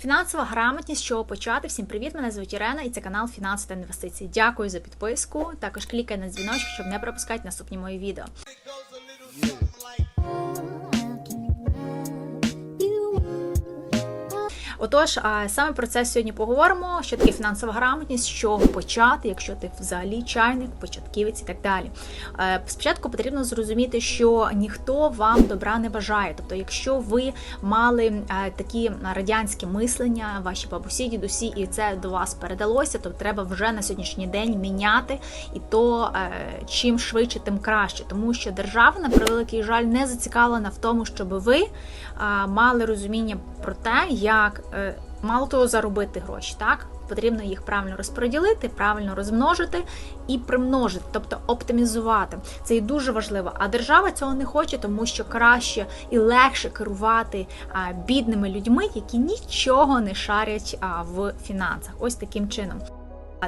Фінансова грамотність, чого почати. Всім привіт! Мене звуть Ірена і це канал Фінанси та інвестиції. Дякую за підписку. Також клікай на дзвіночок, щоб не пропускати наступні мої відео. Отож, саме про це сьогодні поговоримо. Що таке фінансова грамотність, з чого почати, якщо ти взагалі чайник, початківець і так далі. Е, Спочатку потрібно зрозуміти, що ніхто вам добра не бажає. Тобто, якщо ви мали е, такі радянські мислення, ваші бабусі, дідусі, і це до вас передалося, то треба вже на сьогоднішній день міняти і то е, чим швидше, тим краще, тому що держава на превеликий жаль не зацікавлена в тому, щоб ви мали розуміння про те, як мало того заробити гроші, так потрібно їх правильно розподілити, правильно розмножити і примножити, тобто оптимізувати. Це і дуже важливо. А держава цього не хоче, тому що краще і легше керувати бідними людьми, які нічого не шарять в фінансах. Ось таким чином.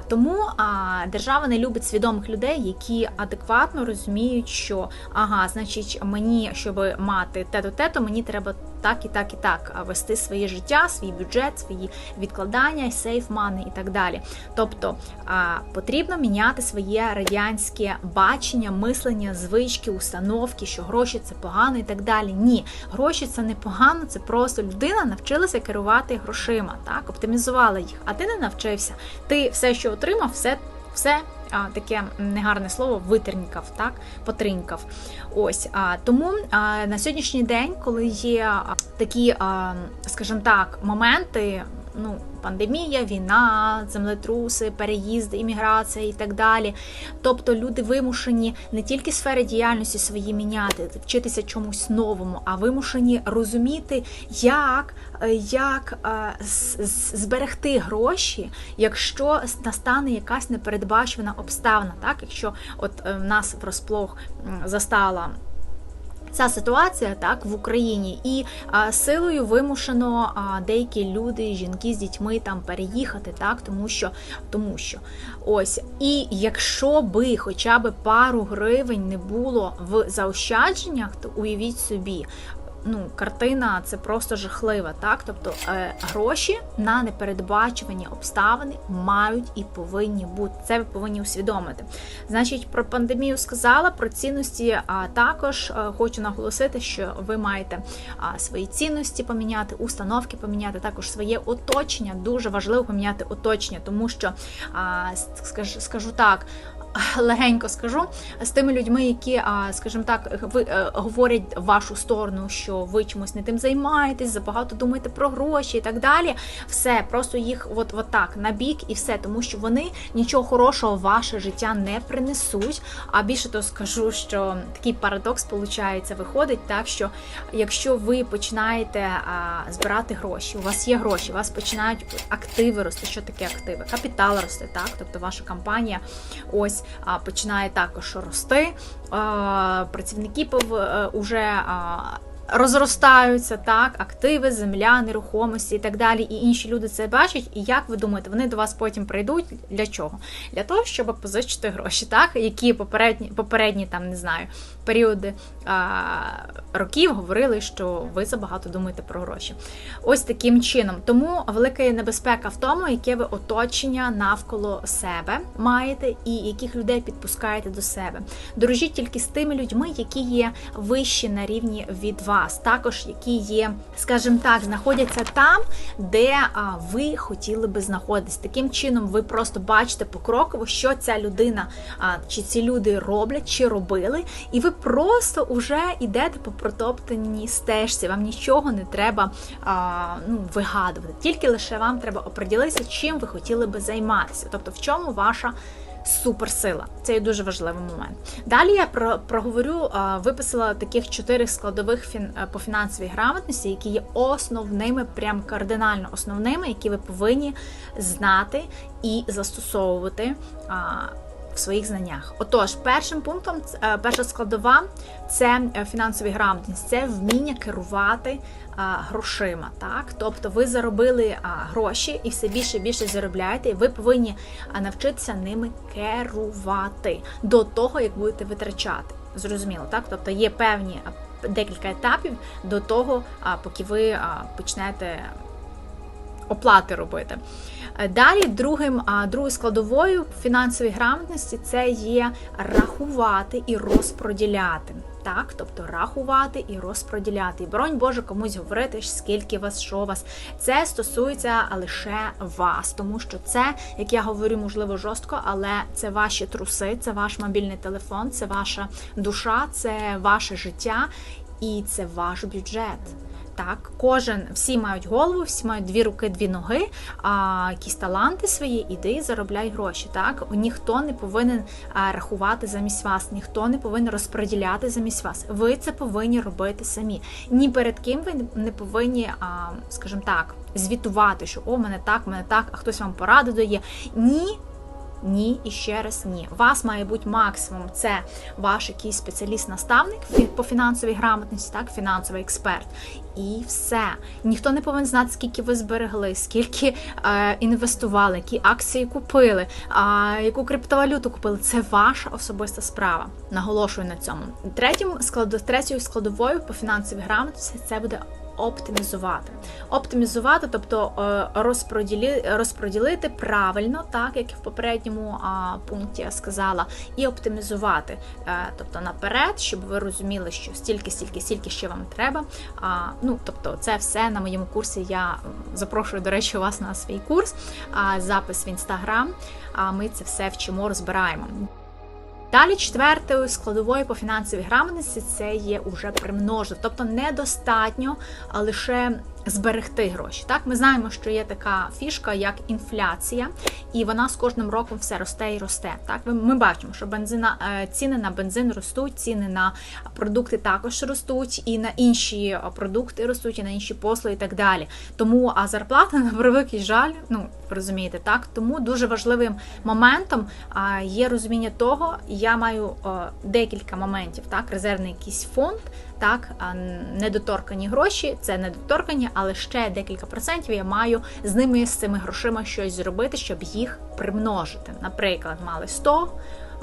Тому а, держава не любить свідомих людей, які адекватно розуміють, що ага, значить, мені, щоб мати те-то, те-то, мені треба так і так і так вести своє життя, свій бюджет, свої відкладання, сейф мани і так далі. Тобто потрібно міняти своє радянське бачення, мислення, звички, установки, що гроші це погано і так далі. Ні, гроші це не погано, це просто людина навчилася керувати грошима, так оптимізувала їх. А ти не навчився. Ти все, що отримав, все, все а, таке негарне слово витернікав, так, потринькав. Ось а, тому а, на сьогоднішній день, коли є такі, а, скажімо так, моменти, ну пандемія, війна, землетруси, переїзди, імміграція і так далі. Тобто люди вимушені не тільки сфери діяльності свої міняти, вчитися чомусь новому, а вимушені розуміти, як як е, зберегти гроші, якщо настане якась непередбачена обставина, так якщо от е, нас врозплох застала. Ця ситуація так в Україні, і а, силою вимушено а, деякі люди, жінки з дітьми там переїхати, так тому що тому що. Ось, і якщо би хоча б пару гривень не було в заощадженнях, то уявіть собі, ну, картина це просто жахлива. Так, тобто е, гроші на непередбачувані обставини мають і повинні бути. Це ви повинні усвідомити. Значить, про пандемію сказала про цінності. А також е, хочу наголосити, що ви маєте свої цінності поміняти, установки поміняти, також своє оточення. Дуже важливо поміняти оточення, тому що скажу так легенько скажу з тими людьми, які, скажімо так, е, говорять вашу сторону, що ви чомусь не тим займаєтесь, забагато думаєте про гроші і так далі. Все, просто їх от, от так на бік і все, тому що вони нічого хорошого в ваше життя не принесуть. А більше того скажу, що такий парадокс виходить, виходить, так що якщо ви починаєте а, збирати гроші, у вас є гроші, у вас починають активи рости. Що таке активи? Капітал росте, так, тобто ваша компанія ось ось починає також рости. Працівники вже е, розростаються так, активи, земля, нерухомості і так далі. І інші люди це бачать. І як ви думаєте, вони до вас потім прийдуть для чого? Для того, щоб позичити гроші, так, які попередні попередні там не знаю періоди а, років говорили, що ви забагато думаєте про гроші. Ось таким чином. Тому велика є небезпека в тому, яке ви оточення навколо себе маєте і яких людей підпускаєте до себе. Дорожіть тільки з тими людьми, які є вищі на рівні від вас, також які є, скажімо так, знаходяться там, де ви хотіли би знаходитись. Таким чином, ви просто бачите покроково, що ця людина чи ці люди роблять, чи робили, і ви просто вже йдете по протоптаній стежці. Вам нічого не треба ну, вигадувати. Тільки лише вам треба оприділитися, чим ви хотіли би займатися. Тобто, в чому ваша. Суперсила, це є дуже важливий момент. Далі я про проговорю, виписала таких чотири складових фін, по фінансовій грамотності, які є основними, прям кардинально основними, які ви повинні знати і застосовувати своїх знаннях. Отож, першим пунктом, е, перша складова це е, фінансові грамотність, це вміння керувати грошима. Так? Тобто ви заробили гроші і все більше і більше заробляєте, і ви повинні навчитися ними керувати до того, як будете витрачати. Зрозуміло, так? Тобто є певні декілька етапів до того, поки ви почнете оплати робити. Е, Далі другим, другою складовою фінансової грамотності це є рахувати і розподіляти. Так, тобто рахувати і розподіляти. І бронь Боже комусь говорити, скільки вас, що вас. Це стосується лише вас, тому що це, як я говорю, можливо, жорстко, але це ваші труси, це ваш мобільний телефон, це ваша душа, це ваше життя і це ваш бюджет. Так, кожен, всі мають голову, всі мають дві руки, дві ноги, а якісь таланти свої, іди заробляй гроші. Так, ніхто не повинен рахувати замість вас, ніхто не повинен розподіляти замість вас. Ви це повинні робити самі. Ні перед ким ви не повинні, скажімо так, звітувати, що о, мене так, мене так, а хтось вам пораду дає. Ні. Ні, і ще раз ні. Вас має бути максимум. Це ваш якийсь спеціаліст-наставник по фінансовій грамотності, так, фінансовий експерт. І все. Ніхто не повинен знати, скільки ви зберегли, скільки е, інвестували, які акції купили, е, яку криптовалюту купили. Це ваша особиста справа. Наголошую на цьому. Третім склад... третьою складовою по фінансовій грамотності це буде оптимізувати. Оптимізувати, тобто е, розподілити правильно, так як в попередньому пункті я сказала, і оптимізувати, Е, тобто наперед, щоб ви розуміли, що стільки, стільки, стільки ще вам треба. Ну, тобто, це все на моєму курсі. Я запрошую, до речі, вас на свій курс, запис в інстаграм. А ми це все вчимо, розбираємо. Далі четвертою складовою по фінансовій грамотності це є уже примножив, тобто недостатньо а лише зберегти гроші. Так, ми знаємо, що є така фішка, як інфляція, і вона з кожним роком все росте і росте. Так, ми- бачимо, що бензина е, ціни на бензин ростуть, ціни на продукти також ростуть, і на інші е, продукти ростуть, і на інші послуги, і так далі. Тому а зарплата на превеликий жаль, ну розумієте, так тому дуже важливим моментом є розуміння того, я маю е, декілька моментів, так, резервний якийсь фонд. Так, недоторкані гроші, це недоторкані, але ще декілька процентів я маю з ними з цими грошима щось зробити, щоб їх примножити. Наприклад, мали 100,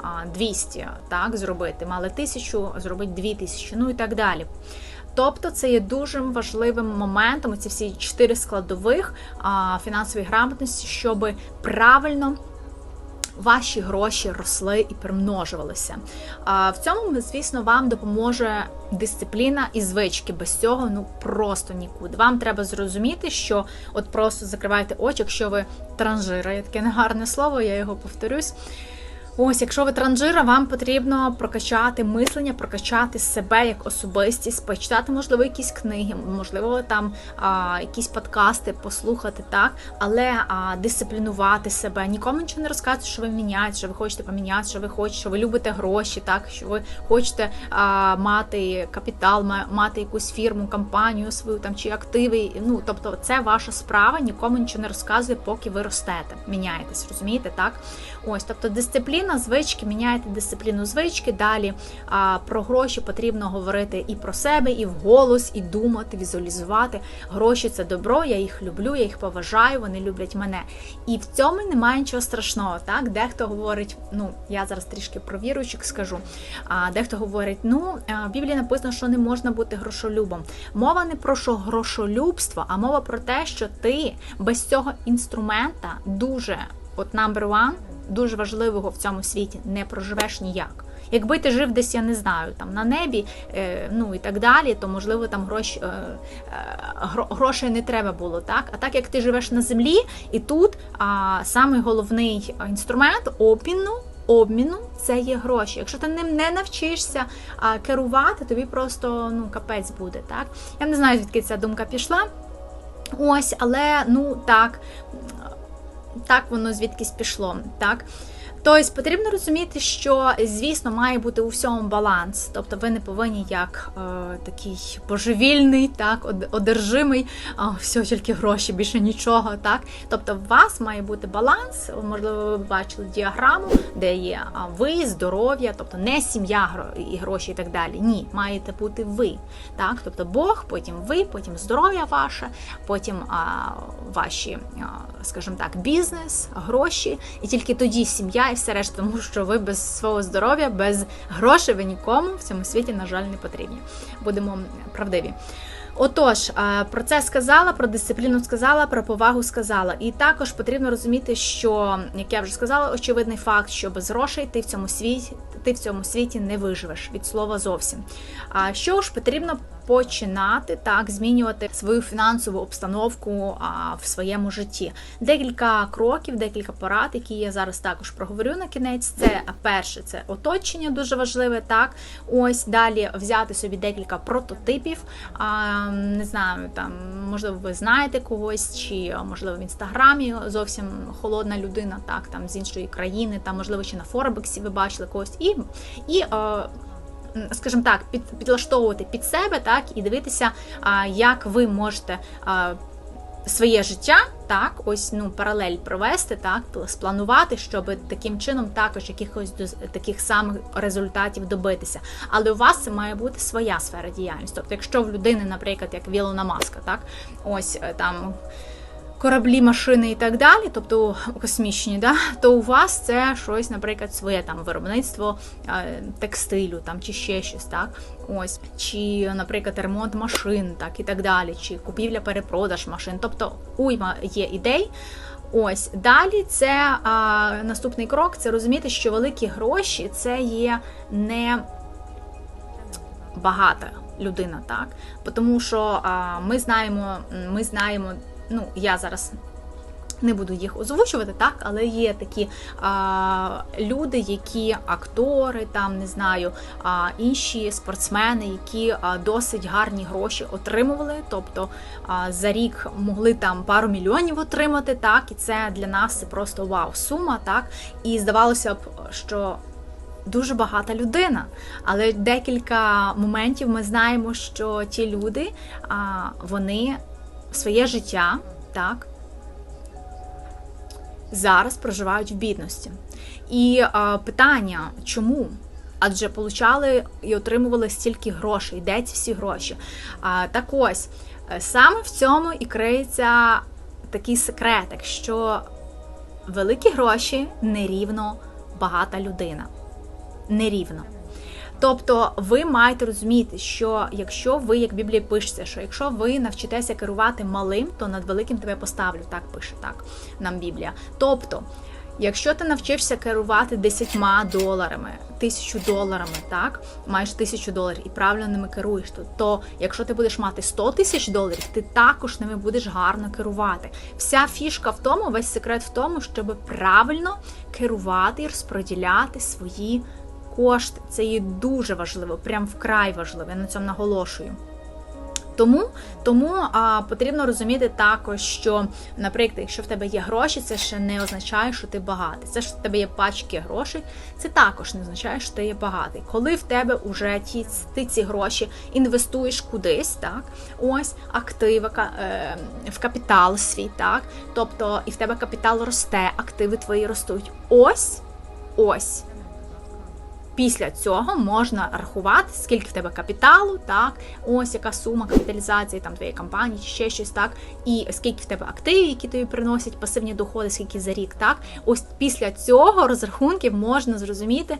а, 200, так, зробити, мали 1000, зробити 2000, ну і так далі. Тобто це є дуже важливим моментом, ці всі чотири складових фінансової грамотності, щоб правильно ваші гроші росли і примножувалися. А в цьому, звісно, вам допоможе дисципліна і звички. Без цього ну просто нікуди. Вам треба зрозуміти, що от просто закривайте очі, якщо ви транжира, є таке негарне слово, я його повторюсь. Ось, якщо ви транжира, вам потрібно прокачати мислення, прокачати себе як особистість, почитати, можливо, якісь книги, можливо, там а, якісь подкасти послухати, так, але а, дисциплінувати себе, нікому нічого не розказувати, що ви міняєте, що ви хочете поміняти, що ви хочете, що ви любите гроші, так, що ви хочете а, мати капітал, мати якусь фірму, компанію свою там чи активи. Ну, тобто, це ваша справа, нікому нічого не розказує, поки ви ростете, міняєтесь, розумієте, так? Ось, тобто дисципліна, звички, міняєте дисципліну звички. Далі а, про гроші потрібно говорити і про себе, і вголос, і думати, візуалізувати. Гроші це добро, я їх люблю, я їх поважаю, вони люблять мене. І в цьому немає нічого страшного. Так, дехто говорить, ну я зараз трішки про віруючих скажу. А дехто говорить, ну в Біблії написано, що не можна бути грошолюбом. Мова не про що грошолюбство, а мова про те, що ти без цього інструмента дуже, от number one, дуже важливого в цьому світі не проживеш ніяк. Якби ти жив десь, я не знаю, там на небі, е, ну і так далі, то можливо там гроші, е, е, грошей не треба було, так? А так як ти живеш на землі, і тут а, самий головний інструмент обміну. Обміну це є гроші. Якщо ти ним не навчишся а, керувати, тобі просто ну капець буде. Так я не знаю звідки ця думка пішла. Ось, але ну так, так воно звідкись пішло. Так. Тобто потрібно розуміти, що звісно має бути у всьому баланс. Тобто ви не повинні як е, такий божевільний, так, одержимий, а, все тільки гроші, більше нічого. Так? Тобто у вас має бути баланс. Можливо, ви бачили діаграму, де є ви, здоров'я, тобто не сім'я і гроші і так далі. Ні, маєте бути ви. Так? Тобто Бог, потім ви, потім здоров'я ваше, потім а, ваші, а, скажімо так, бізнес, гроші, і тільки тоді сім'я і все решта, тому що ви без свого здоров'я, без грошей ви нікому в цьому світі, на жаль, не потрібні. Будемо правдиві. Отож, е, про це сказала, про дисципліну сказала, про повагу сказала. І також потрібно розуміти, що, як я вже сказала, очевидний факт, що без грошей ти в цьому світі ти в цьому світі не виживеш від слова зовсім. А що ж потрібно починати так змінювати свою фінансову обстановку а, в своєму житті? Декілька кроків, декілька порад, які я зараз також проговорю на кінець. Це перше, це оточення дуже важливе. Так, ось далі взяти собі декілька прототипів. А, Не знаю, там можливо, ви знаєте когось, чи можливо в інстаграмі зовсім холодна людина, так там з іншої країни, там можливо ще на Форбексі ви бачили когось і і. Скажімо так, під, підлаштовувати під себе, так, і дивитися, як ви можете своє життя, так, ось ну, паралель провести, так, спланувати, щоб таким чином також якихось таких самих результатів добитися. Але у вас це має бути своя сфера діяльності. Тобто, якщо в людини, наприклад, як Вілона Маска, так, ось е, там кораблі, машини і так далі, тобто космічні, да, то у вас це щось, наприклад, своє там виробництво е, текстилю там, чи ще щось, так, ось, чи, наприклад, ремонт машин, так і так далі, чи купівля-перепродаж машин. Тобто уйма є ідей. Ось далі це а, наступний крок це розуміти, що великі гроші це є не багата людина, так? Тому що а, ми знаємо, ми знаємо ну я зараз. Не буду їх озвучувати, так, але є такі а, люди, які актори, там не знаю, а, інші спортсмени, які а, досить гарні гроші отримували. Тобто а, за рік могли там пару мільйонів отримати, так, і це для нас просто вау, сума, так. І здавалося б, що дуже багата людина. Але декілька моментів ми знаємо, що ті люди, вони своє життя, так, зараз проживають в бідності. І а, питання, чому? Адже получали і отримували стільки грошей, де ці всі гроші. А, Так ось, саме в цьому і криється такий секретик, що великі гроші нерівно багата людина. Нерівно. Тобто ви маєте розуміти, що якщо ви, як Біблія пишеться, що якщо ви навчитеся керувати малим, то над великим тебе поставлю. Так пише так нам Біблія. Тобто, якщо ти навчився керувати 10 доларами, тисячу доларами, так, маєш тисячу доларів і правильно ними керуєш, то, то якщо ти будеш мати 100 тисяч доларів, ти також ними будеш гарно керувати. Вся фішка в тому, весь секрет в тому, щоб правильно керувати і розподіляти свої кошти. Це є дуже важливо, прям вкрай важливо. Я на цьому наголошую. Тому тому а, потрібно розуміти також, що, наприклад, якщо в тебе є гроші, це ще не означає, що ти багатий. Це що в тебе є пачки грошей, це також не означає, що ти є багатий. Коли в тебе вже ті ти ці гроші інвестуєш кудись, так, ось активи е, в капітал свій, так, тобто і в тебе капітал росте, активи твої ростуть. Ось ось. Після цього можна рахувати, скільки в тебе капіталу, так, ось яка сума капіталізації там твоєї компанії, чи ще щось так, і скільки в тебе активів, які тобі приносять пасивні доходи, скільки за рік, так. Ось після цього розрахунків можна зрозуміти,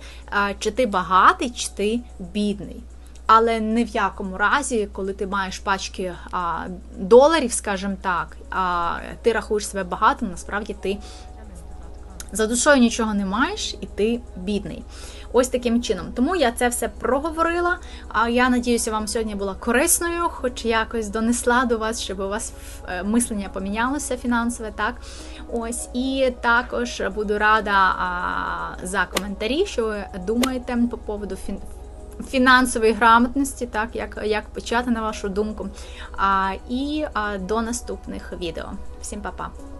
чи ти багатий, чи ти бідний. Але не в якому разі, коли ти маєш пачки а, доларів, скажімо так, а ти рахуєш себе багатим, насправді ти за душою нічого не маєш, і ти бідний. Ось таким чином. Тому я це все проговорила. А я надіюся, вам сьогодні була корисною, хоч якось донесла до вас, щоб у вас е, мислення помінялося фінансове. так. Ось, І також буду рада а, за коментарі, що ви думаєте по поводу фін... Фінансової грамотності, так як як почати на вашу думку. А, І а, до наступних відео. Всім па-па!